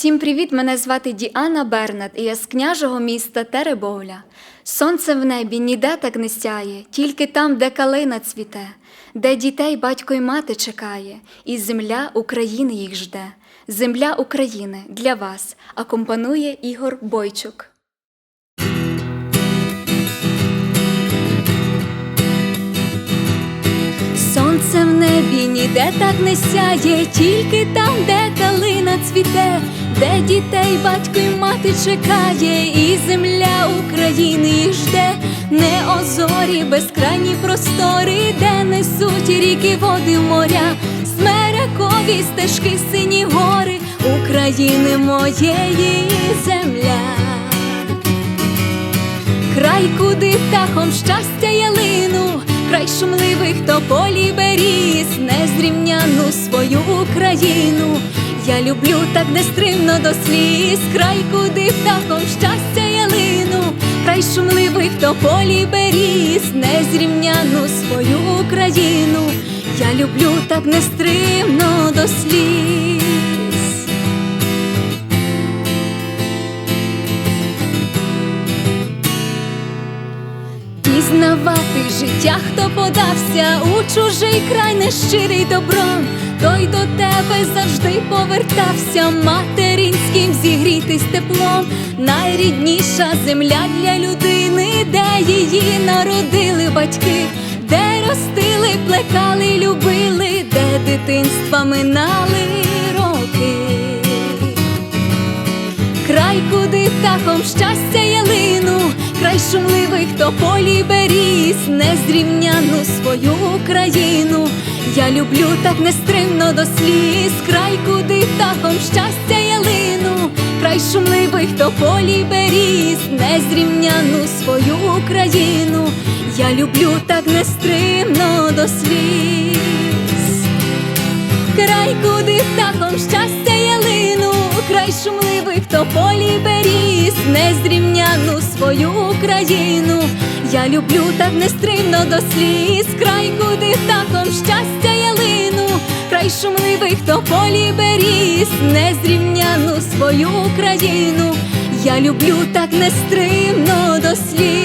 Всім привіт! Мене звати Діана Бернат, і я з княжого міста Теребовля. Сонце в небі ніде так не сяє, тільки там, де калина цвіте, де дітей батько й мати чекає, і земля України їх жде. Земля України для вас акомпанує Ігор Бойчук. Сонце в небі ніде так не сяє, тільки там, де калина цвіте, де дітей батько й мати чекає, і земля України їх жде, не озорі, безкрайні простори, де несуть ріки, води, моря, смерекові стежки, сині гори, України моєї земля. Край, куди птахом щастя ялину, край шумливих тополі беріз, незрівняну свою Україну. Я люблю так нестримно до сліз, край, куди птахом щастя ялину, край шумливих тополі беріз, незрівняну свою Україну. Я люблю так нестримно до сліз. Пізнавати життя, хто подався у чужий край нещирий добром, той до тебе завжди повертався, материнським зігрітись теплом, найрідніша земля для людини, де її народили батьки, де ростили, плекали, любили, де дитинства минали роки. Край, куди птахом щастя ялину, край шумливих тополі беріз, незрівняну свою Україну. Я люблю так нестримно до сліз, край, куди птахом щастя ялину, край шумливих тополі беріз, незрівняну свою Україну. Я люблю так нестримно до сліз. Край, куди птахом щастя ялину, край шумливих тополі беріз, незрівняну свою Україну. Я люблю так нестримно до сліз, край, куди таком щастя ялину, край шумливих тополі беріз, незрівняну свою Україну. Я люблю так нестримно до сліз.